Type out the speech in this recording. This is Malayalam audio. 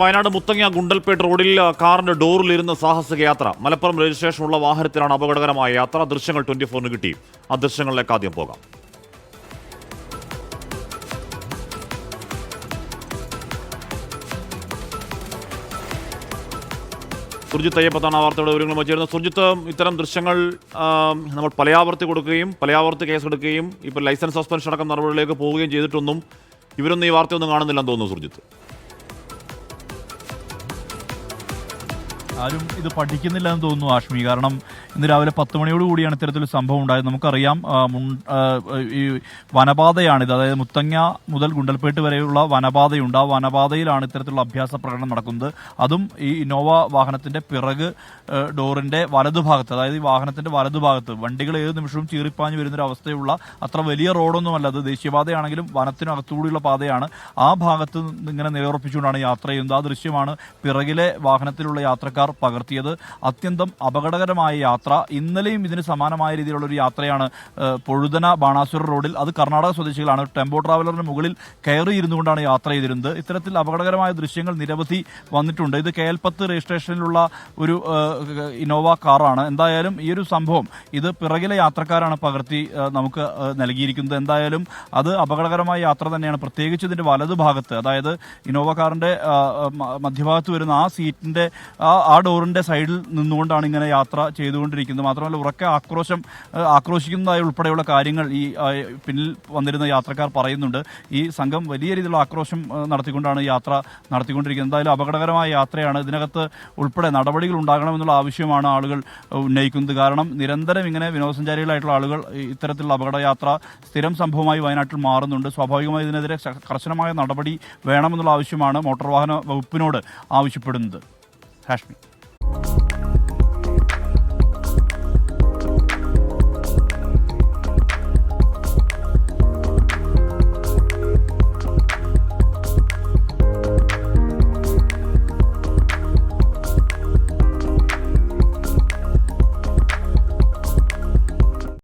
വയനാട് മുത്തങ്ങ ഗുണ്ടൽപേട്ട് റോഡിൽ കാറിന്റെ ഡോറിലിരുന്ന സാഹസിക യാത്ര. മലപ്പുറം രജിസ്ട്രേഷനുള്ള വാഹനത്തിലാണ് അപകടകരമായ യാത്ര. ദൃശ്യങ്ങൾ ട്വന്റി ഫോറിന് കിട്ടി. ആ ദൃശ്യങ്ങളിലേക്ക് ആദ്യം പോകാം. സുർജിത്ത് അയ്യപ്പത്താണ് ആ വാർത്തയുടെ വിവരങ്ങളുമായി വച്ചിരുന്നത് സുർജിത്ത് ഇത്തരം ദൃശ്യങ്ങൾ നമ്മൾ പലയാവർത്തി കൊടുക്കുകയും പലയാവർത്തി കേസെടുക്കുകയും ഇപ്പോൾ ലൈസൻസ് സസ്പെൻഷൻ അടക്കം നടപടികളിലേക്ക് പോവുകയും ചെയ്തിട്ടൊന്നും ഇവരൊന്നും ഈ വാർത്തയൊന്നും കാണുന്നില്ലെന്ന് തോന്നുന്നു സുർജിത്ത്. ആരും ഇത് പഠിക്കുന്നില്ല എന്ന് തോന്നുന്നു ആഷ്മി. കാരണം ഇന്ന് രാവിലെ പത്ത് മണിയോട് കൂടിയാണ് ഇത്തരത്തിലൊരു സംഭവം ഉണ്ടായത്. നമുക്കറിയാം ഈ വനപാതയാണിത്. അതായത് മുത്തങ്ങ മുതൽ ഗുണ്ടൽപേട്ട് വരെയുള്ള വനപാതയുണ്ട്. ആ വനപാതയിലാണ് ഇത്തരത്തിലുള്ള അഭ്യാസ പ്രകടനം നടക്കുന്നത്. അതും ഈ ഇന്നോവ വാഹനത്തിന്റെ പിറക് ഡോറിന്റെ വലതുഭാഗത്ത് അതായത് ഈ വാഹനത്തിന്റെ വലതുഭാഗത്ത് വണ്ടികൾ ഏത് നിമിഷവും ചീറിപ്പാഞ്ഞു വരുന്നൊരു അവസ്ഥയുള്ള അത്ര വലിയ റോഡൊന്നുമല്ല. അത് ദേശീയപാതയാണെങ്കിലും വനത്തിനകത്തുകൂടിയുള്ള പാതയാണ്. ആ ഭാഗത്ത് ഇങ്ങനെ നിലയുറപ്പിച്ചുകൊണ്ടാണ് യാത്ര ചെയ്യുന്നത്. ആ ദൃശ്യമാണ് പിറകിലെ വാഹനത്തിലുള്ള യാത്രക്കാർ പകർത്തിയത്. അത്യന്തം അപകടകരമായ യാത്ര. ഇന്നലെയും ഇതിന് സമാനമായ രീതിയിലുള്ള ഒരു യാത്രയാണ് പൊഴുതന ബാണാസുര റോഡിൽ. അത് കർണാടക സ്വദേശികളാണ്. ടെമ്പോ ട്രാവലറിന് മുകളിൽ കയറി ഇരുന്നുകൊണ്ടാണ് യാത്ര ചെയ്തിരുന്നത്. ഇത്തരത്തിൽ അപകടകരമായ ദൃശ്യങ്ങൾ നിരവധി വന്നിട്ടുണ്ട്. ഇത് കെ എൽ പത്ത് രജിസ്ട്രേഷനിലുള്ള ഒരു ഇന്നോവ കാറാണ്. എന്തായാലും ഈ ഒരു സംഭവം ഇത് പിറകിലെ യാത്രക്കാരാണ് പകർത്തി നമുക്ക് നൽകിയിരിക്കുന്നത്. എന്തായാലും അത് അപകടകരമായ യാത്ര തന്നെയാണ്. പ്രത്യേകിച്ച് ഇതിന്റെ വലതുഭാഗത്ത് അതായത് ഇന്നോവ കാറിന്റെ മധ്യഭാഗത്ത് വരുന്ന ആ സീറ്റിന്റെ ആ ആ ഡോറിന്റെ സൈഡിൽ നിന്നുകൊണ്ടാണ് ഇങ്ങനെ യാത്ര ചെയ്തുകൊണ്ടിരിക്കുന്നത്. മാത്രമല്ല ഉറക്കെ ആക്രോശം ആക്രോശിക്കുന്നതായി ഉൾപ്പെടെയുള്ള കാര്യങ്ങൾ ഈ പിന്നിൽ വന്നിരുന്ന യാത്രക്കാർ പറയുന്നുണ്ട്. ഈ സംഘം വലിയ രീതിയിലുള്ള ആക്രോശം നടത്തിക്കൊണ്ടാണ് യാത്ര നടത്തിക്കൊണ്ടിരിക്കുന്നത്. എന്തായാലും അപകടകരമായ യാത്രയാണ്. ഇതിനകത്ത് ഉൾപ്പെടെ നടപടികൾ ഉണ്ടാകണമെന്നുള്ള ആവശ്യമാണ് ആളുകൾ ഉന്നയിക്കുന്നത്. കാരണം നിരന്തരം ഇങ്ങനെ വിനോദസഞ്ചാരികളായിട്ടുള്ള ആളുകൾ ഇത്തരത്തിലുള്ള അപകടയാത്ര സ്ഥിരം സംഭവമായി വയനാട്ടിൽ മാറുന്നുണ്ട്. സ്വാഭാവികമായി ഇതിനെതിരെ കർശനമായ നടപടി വേണമെന്നുള്ള ആവശ്യമാണ് മോട്ടോർ വാഹന വകുപ്പിനോട് ആവശ്യപ്പെടുന്നത്. Kashmir.